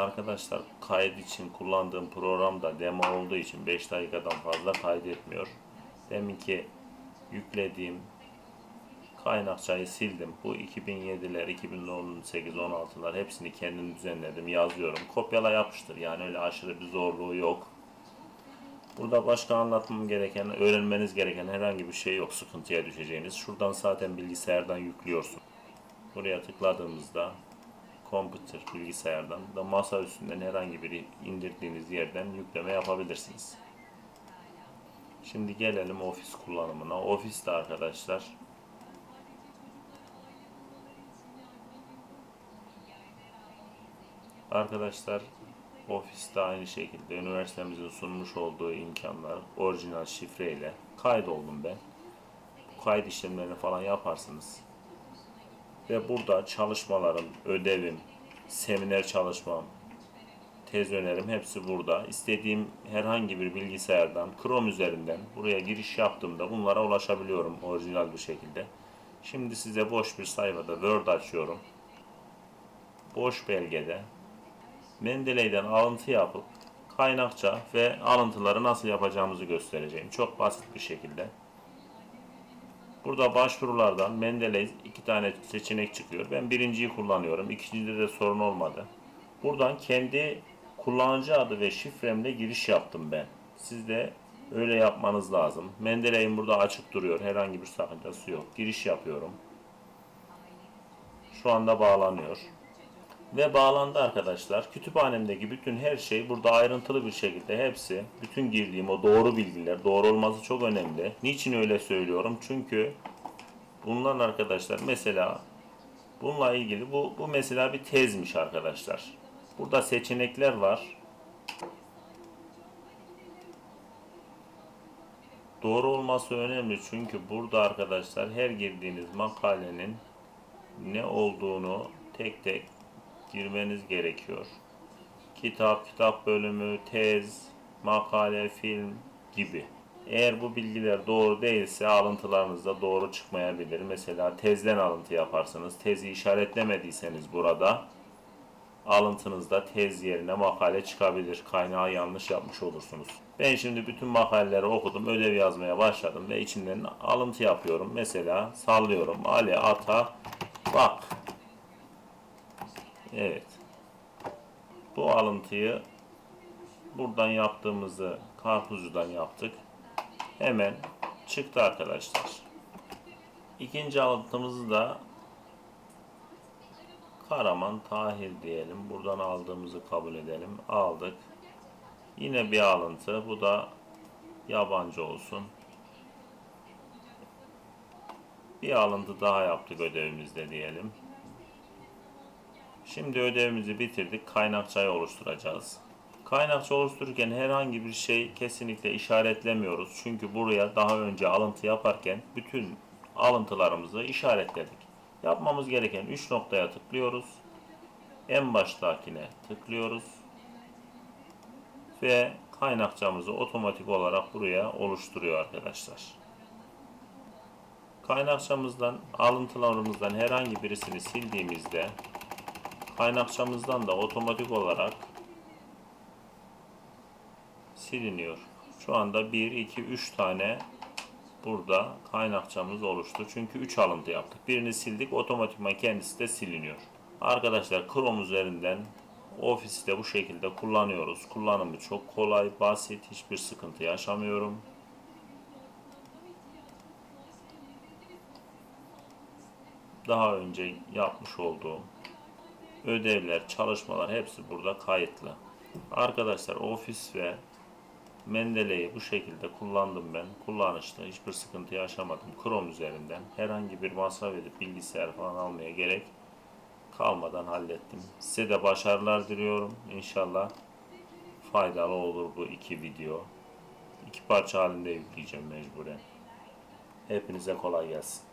Arkadaşlar kayıt için kullandığım program da demo olduğu için 5 dakikadan fazla kaydetmiyor. Deminki yüklediğim kaynakçayı sildim. Bu 2007'ler, 2018, 16'lar hepsini kendim düzenledim, yazıyorum. Kopyala yapıştır yani öyle aşırı bir zorluğu yok. Burada başka anlatmam gereken, öğrenmeniz gereken herhangi bir şey yok sıkıntıya düşeceğiniz. Şuradan zaten bilgisayardan yüklüyorsun. Buraya tıkladığımızda computer bilgisayardan da masa üstünden herhangi bir indirdiğiniz yerden yükleme yapabilirsiniz. Şimdi gelelim ofis kullanımına. Ofiste arkadaşlar Arkadaşlar ofiste aynı şekilde üniversitemizin sunmuş olduğu imkanlar orijinal şifreyle kaydoldum ben. Bu kayıt işlemlerini falan yaparsınız. Ve burada çalışmalarım, ödevim, seminer çalışmam, tez önerim hepsi burada. İstediğim herhangi bir bilgisayardan, Chrome üzerinden buraya giriş yaptığımda bunlara ulaşabiliyorum orijinal bir şekilde. Şimdi size boş bir sayfada Word açıyorum. Boş belgede Mendeley'den alıntı yapıp kaynakça ve alıntıları nasıl yapacağımızı göstereceğim. Çok basit bir şekilde. Burada başvurulardan Mendeley iki tane seçenek çıkıyor. Ben birinciyi kullanıyorum. İkincide de sorun olmadı. Buradan kendi kullanıcı adı ve şifremle giriş yaptım ben. Siz de öyle yapmanız lazım. Mendeley'in burada açık duruyor. Herhangi bir sakıncası yok. Giriş yapıyorum. Şu anda bağlanıyor. Ve bağlandı arkadaşlar. Kütüphanemdeki bütün her şey burada ayrıntılı bir şekilde hepsi, bütün girdiğim o doğru bilgiler, doğru olması çok önemli. Niçin öyle söylüyorum? Çünkü bunlar arkadaşlar mesela bununla ilgili bu, bu mesela bir tezmiş arkadaşlar. Burada seçenekler var. Doğru olması önemli çünkü burada arkadaşlar her girdiğiniz makalenin ne olduğunu tek tek girmeniz gerekiyor. Kitap, kitap bölümü, tez, makale, film gibi. Eğer bu bilgiler doğru değilse alıntılarınız da doğru çıkmayabilir. Mesela tezden alıntı yaparsınız. Tezi işaretlemediyseniz burada alıntınızda tez yerine makale çıkabilir. Kaynağı yanlış yapmış olursunuz. Ben şimdi bütün makaleleri okudum, ödev yazmaya başladım ve içinden alıntı yapıyorum. Mesela sallıyorum. Ali Ata bak Evet. Bu alıntıyı buradan yaptığımızı karpuzcudan yaptık. Hemen çıktı arkadaşlar. İkinci alıntımızı da Karaman Tahir diyelim. Buradan aldığımızı kabul edelim. Aldık. Yine bir alıntı. Bu da yabancı olsun. Bir alıntı daha yaptık ödevimizde diyelim. Şimdi ödevimizi bitirdik. Kaynakçayı oluşturacağız. Kaynakça oluştururken herhangi bir şey kesinlikle işaretlemiyoruz. Çünkü buraya daha önce alıntı yaparken bütün alıntılarımızı işaretledik. Yapmamız gereken 3 noktaya tıklıyoruz. En baştakine tıklıyoruz. Ve kaynakçamızı otomatik olarak buraya oluşturuyor arkadaşlar. Kaynakçamızdan alıntılarımızdan herhangi birisini sildiğimizde kaynakçamızdan da otomatik olarak siliniyor. Şu anda 1, 2, 3 tane burada kaynakçamız oluştu. Çünkü 3 alıntı yaptık. Birini sildik otomatikman kendisi de siliniyor. Arkadaşlar Chrome üzerinden Office'i de bu şekilde kullanıyoruz. Kullanımı çok kolay, basit, hiçbir sıkıntı yaşamıyorum. Daha önce yapmış olduğum ödevler, çalışmalar hepsi burada kayıtlı. Arkadaşlar ofis ve Mendeley'i bu şekilde kullandım ben. Kullanışlı, hiçbir sıkıntı yaşamadım. Chrome üzerinden herhangi bir masraf edip bilgisayar falan almaya gerek kalmadan hallettim. Size de başarılar diliyorum. İnşallah faydalı olur bu iki video. İki parça halinde yükleyeceğim mecburen. Hepinize kolay gelsin.